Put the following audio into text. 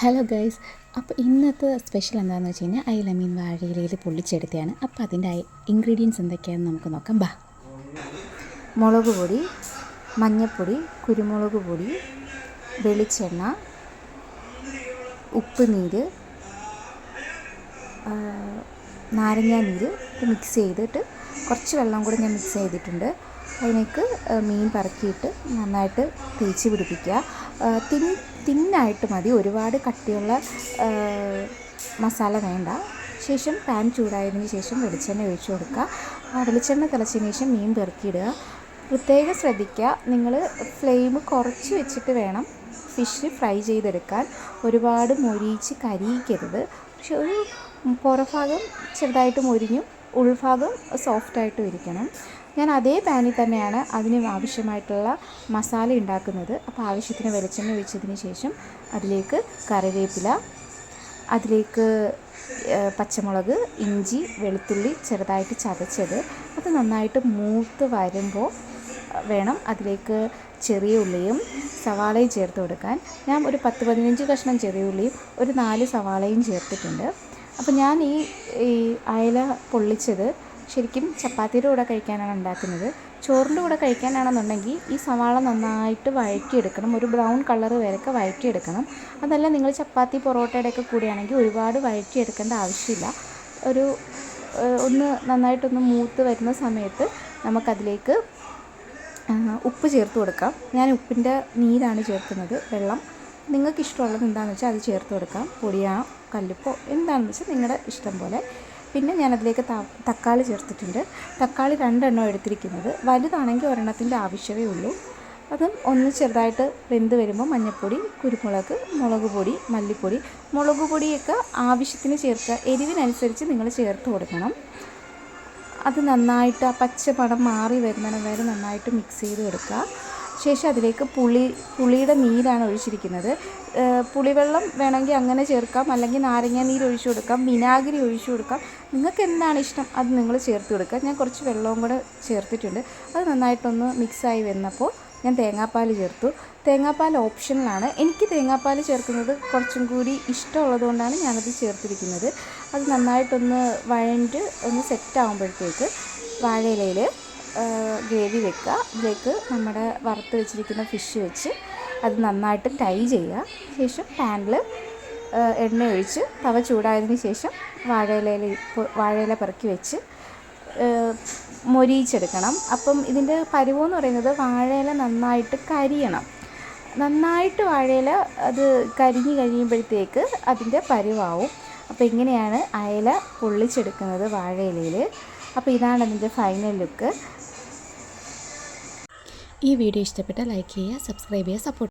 Hello guys അപ്പോൾ ഇന്നത്തെ special എന്താണെന്ന് വെച്ച് കഴിഞ്ഞാൽ അയില മീൻ വാഴയിലയിൽ പൊള്ളിച്ചെടുത്തതാണ് അപ്പോൾ അതിന്റെ ഇൻഗ്രീഡിയൻസ് എന്തൊക്കെയാണെന്ന് നമുക്ക് നോക്കാം. ബാ. മുളക് പൊടി മഞ്ഞൾപ്പൊടി കുരുമുളക് പൊടി വെളിച്ചെണ്ണ ഉപ്പ് നീര് നാരങ്ങാ നീര് മിക്സ് ചെയ്തിട്ട് കുറച്ച് വെള്ളം കൂടി ഞാൻ മിക്സ് ചെയ്തിട്ടുണ്ട്. അതിലേക്ക് മീൻ പറക്കിയിട്ട് നന്നായിട്ട് തേച്ച് പിടിപ്പിക്കുക. തിൻ തിന്നായിട്ട് മതി. ഒരുപാട് കട്ടിയുള്ള മസാല വേണ്ട. ശേഷം പാൻ ചൂടായതിന് ശേഷം വെളിച്ചെണ്ണ ഒഴിച്ചു കൊടുക്കുക. ആ വെളിച്ചെണ്ണ തിളച്ചതിന് ശേഷം മീൻ പെറുക്കിയിടുക. പ്രത്യേകം ശ്രദ്ധിക്കുക. നിങ്ങൾ ഫ്ലെയിം കുറച്ച് വെച്ചിട്ട് വേണം ഫിഷ് ഫ്രൈ ചെയ്തെടുക്കാൻ. ഒരുപാട് മൊരിയിച്ച് കരിയിക്കരുത്. പക്ഷെ ഒരു പുറഭാഗം ചെറുതായിട്ട് മൊരിഞ്ഞും ഉൾഭാഗം സോഫ്റ്റായിട്ടും ഇരിക്കണം. ഞാൻ അതേ പാനിൽ തന്നെയാണ് അതിന് ആവശ്യമായിട്ടുള്ള മസാല ഉണ്ടാക്കുന്നത്. അപ്പോൾ ആവശ്യത്തിന് വെളിച്ചെണ്ണ ഒഴിച്ചതിന് ശേഷം അതിലേക്ക് കറിവേപ്പില അതിലേക്ക് പച്ചമുളക് ഇഞ്ചി വെളുത്തുള്ളി ചെറുതായിട്ട് ചതച്ചത്. അത് നന്നായിട്ട് മൂത്ത് വരുമ്പോൾ വേണം അതിലേക്ക് ചെറിയ ഉള്ളിയും സവാളയും ചേർത്ത് കൊടുക്കാൻ. ഞാൻ ഒരു പത്ത് പതിനഞ്ച് കഷ്ണം ചെറിയ ഉള്ളിയും ഒരു നാല് സവാളയും ചേർത്തിട്ടുണ്ട്. അപ്പോൾ ഞാൻ ഈ ഈ അയല പൊള്ളിച്ചത് ശരിക്കും ചപ്പാത്തിയുടെ കൂടെ കഴിക്കാനാണ് ഉണ്ടാക്കുന്നത്. ചോറിന്റെ കൂടെ കഴിക്കാനാണെന്നുണ്ടെങ്കിൽ ഈ സവാള നന്നായിട്ട് വഴറ്റിയെടുക്കണം. ഒരു ബ്രൗൺ കളർ വരെയൊക്കെ വഴറ്റിയെടുക്കണം. അതല്ല നിങ്ങൾ ചപ്പാത്തി പൊറോട്ടയുടെ കൂടിയാണെങ്കിൽ കൂടെയാണെങ്കിൽ ഒരുപാട് വഴറ്റിയെടുക്കേണ്ട ആവശ്യമില്ല. ഒരു ഒന്ന് നന്നായിട്ടൊന്ന് മൂത്ത് വരുന്ന സമയത്ത് നമുക്കതിലേക്ക് ഉപ്പ് ചേർത്ത് കൊടുക്കാം. ഞാൻ ഉപ്പിന്റെ നീരാണ് ചേർക്കുന്നത്. വെള്ളം. നിങ്ങൾക്ക് ഇഷ്ടമുള്ളത് എന്താണെന്ന് വെച്ചാൽ അത് ചേർത്ത് കൊടുക്കാം. പൊടിയാണോ കല്ലുപ്പോ എന്താണെന്ന് വെച്ചാൽ നിങ്ങളുടെ ഇഷ്ടം പോലെ. പിന്നെ ഞാനതിലേക്ക് തക്കാളി ചേർത്തിട്ടുണ്ട്. തക്കാളി രണ്ടെണ്ണം എടുത്തിരിക്കുന്നത്. വലുതാണെങ്കിൽ ഒരെണ്ണത്തിന്റെ ആവശ്യമേ ഉള്ളൂ. അതും ഒന്ന് ചെറുതായിട്ട് വെന്ത് വരുമ്പോൾ മഞ്ഞൾപ്പൊടി കുരുമുളക് മുളക് പൊടി മല്ലിപ്പൊടി. മുളക് പൊടിയൊക്കെ ആവശ്യത്തിന് ചേർക്കുക. എരിവിനനുസരിച്ച് നിങ്ങൾ ചേർത്ത് കൊടുക്കണം. അത് നന്നായിട്ട് ആ പച്ച പടം മാറി വരുന്നതിന് വരെ നന്നായിട്ട് മിക്സ് ചെയ്ത് കൊടുക്കുക ശേഷം അതിലേക്ക് പുളി പുളിയുടെ നീരാണ് ഒഴിച്ചിരിക്കുന്നത്. പുളിവെള്ളം വേണമെങ്കിൽ അങ്ങനെ ചേർക്കാം. അല്ലെങ്കിൽ നാരങ്ങ നീര് ഒഴിച്ചു കൊടുക്കാം. വിനാഗിരി ഒഴിച്ചു കൊടുക്കാം. നിങ്ങൾക്ക് എന്താണ് ഇഷ്ടം? അത് നിങ്ങൾ ചേർത്ത് കൊടുക്കുക. ഞാൻ കുറച്ച് വെള്ളവും കൂടെ ചേർത്തിട്ടുണ്ട്. അത് നന്നായിട്ടൊന്ന് മിക്സായി വന്നപ്പോൾ ഞാൻ തേങ്ങാപ്പാൽ ചേർത്തു. തേങ്ങാപ്പാൽ ഓപ്ഷനിലാണ്. എനിക്ക് തേങ്ങാപ്പാൽ ചേർക്കുന്നത് കുറച്ചും കൂടി ഇഷ്ടമുള്ളതുകൊണ്ടാണ് ഞാനത് ചേർത്തിരിക്കുന്നത്. അത് നന്നായിട്ടൊന്ന് വഴണ്ട് ഒന്ന് സെറ്റ് ആകുമ്പോഴത്തേക്ക് വാഴയിലയിൽ ഗ്രേവി വെക്കുക. ഇതിലേക്ക് നമ്മുടെ വറുത്ത് വെച്ചിരിക്കുന്ന ഫിഷ് വെച്ച് അത് നന്നായിട്ട് ടൈ ചെയ്യുക. ശേഷം പാനിൽ എണ്ണ ഒഴിച്ച് തവ ചൂടായതിന് ശേഷം വാഴയിലയിൽ വാഴയില പെറുക്കി വെച്ച് മൊരിയിച്ചെടുക്കണം. അപ്പം ഇതിന്റെ പരുവെന്ന് പറയുന്നത് വാഴയില നന്നായിട്ട് കരിയണം. നന്നായിട്ട് വാഴയില അത് കരിഞ്ഞ് കഴിയുമ്പോഴത്തേക്ക് അതിന്റെ പരുവാവും. അപ്പോൾ ഇങ്ങനെയാണ് അയല പൊള്ളിച്ചെടുക്കുന്നത് വാഴയിലയിൽ. അപ്പോൾ ഇതാണ് അതിന്റെ ഫൈനൽ ലുക്ക് ഈ വീഡിയോ ഇഷ്ടപ്പെട്ട ലൈക്ക് ചെയ്യുക സബ്സ്ക്രൈബ് ചെയ്യുക സപ്പോർട്ട്